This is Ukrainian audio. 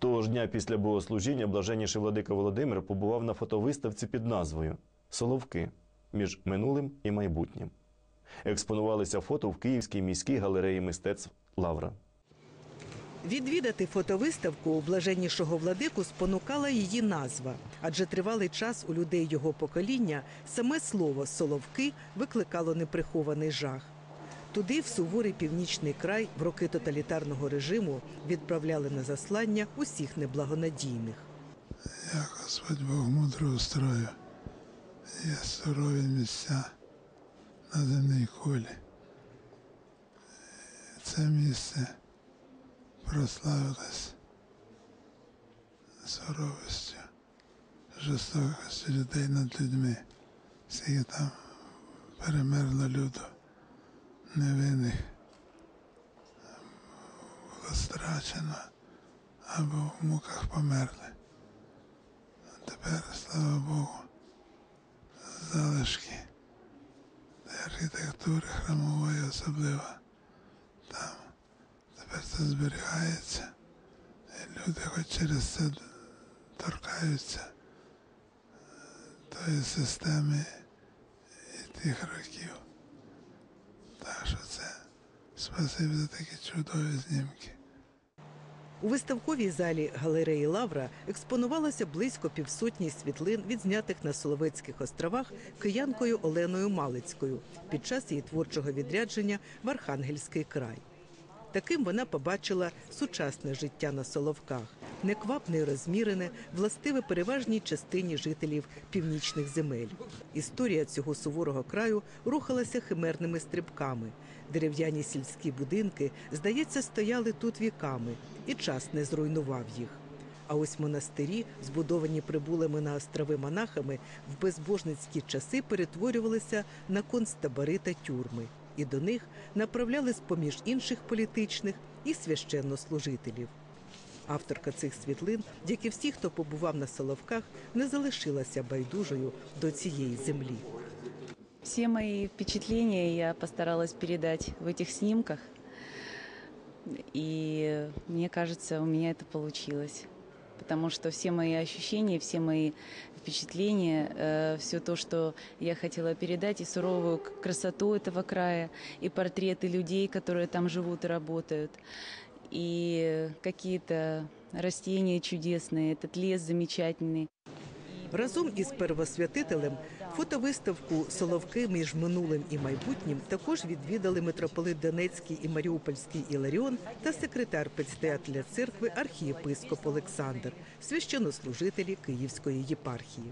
Того ж дня після богослужіння блаженніший владика Володимир побував на фотовиставці під назвою Соловки між минулим і майбутнім. Експонувалися фото в Київській міській галереї мистецтв Лавра. Відвідати фотовиставку у блаженнішого владику спонукала її назва, адже тривалий час у людей його покоління саме слово соловки викликало неприхований жах. Туди, в суворий північний край, в роки тоталітарного режиму відправляли на заслання усіх неблагонадійних. Як Господь Бог мудро устроїв. Є сурові місця на земній кулі. Це місце прославилось суровістю, жорстокістю людей над людьми. Скільки там перемерло люду невинних, було страчено або в муках померли. А тепер, слава Богу, залишки архітектури храмової особливо. Там тепер це зберігається. І люди хоч через це торкаються тої системи і тих років. Так це спасибі за такі чудові знімки. У виставковій залі галереї Лавра експонувалося близько півсотні світлин, відзнятих на Соловецьких островах киянкою Оленою Малицькою під час її творчого відрядження в Архангельський край. Таким вона побачила сучасне життя на Соловках, неквапне і розмірене, властиве переважній частині жителів північних земель. Історія цього суворого краю рухалася химерними стрибками. Дерев'яні сільські будинки, здається, стояли тут віками, і час не зруйнував їх. А ось монастирі, збудовані прибулими на острови монахами, в безбожницькі часи перетворювалися на концтабори та тюрми, і до них направляли з-поміж інших політичних і священнослужителів. Авторка цих світлин, як і всі, хто побував на Соловках, не залишилася байдужою до цієї землі. Все мои впечатления я постаралась передать в этих снимках. И мне кажется, у меня это получилось. Потому что все мои ощущения, все мои впечатления, все то, что я хотела передать, и суровую к- красоту этого края, и портреты людей, которые там живут и работают, и какие-то растения чудесные, этот лес замечательный. Разом із первосвятителем фотовиставку Соловки між минулим і майбутнім також відвідали митрополит Донецький і Маріупольський Іларіон та секретар предстоятеля церкви архієпископ Олександр, священнослужителі Київської єпархії.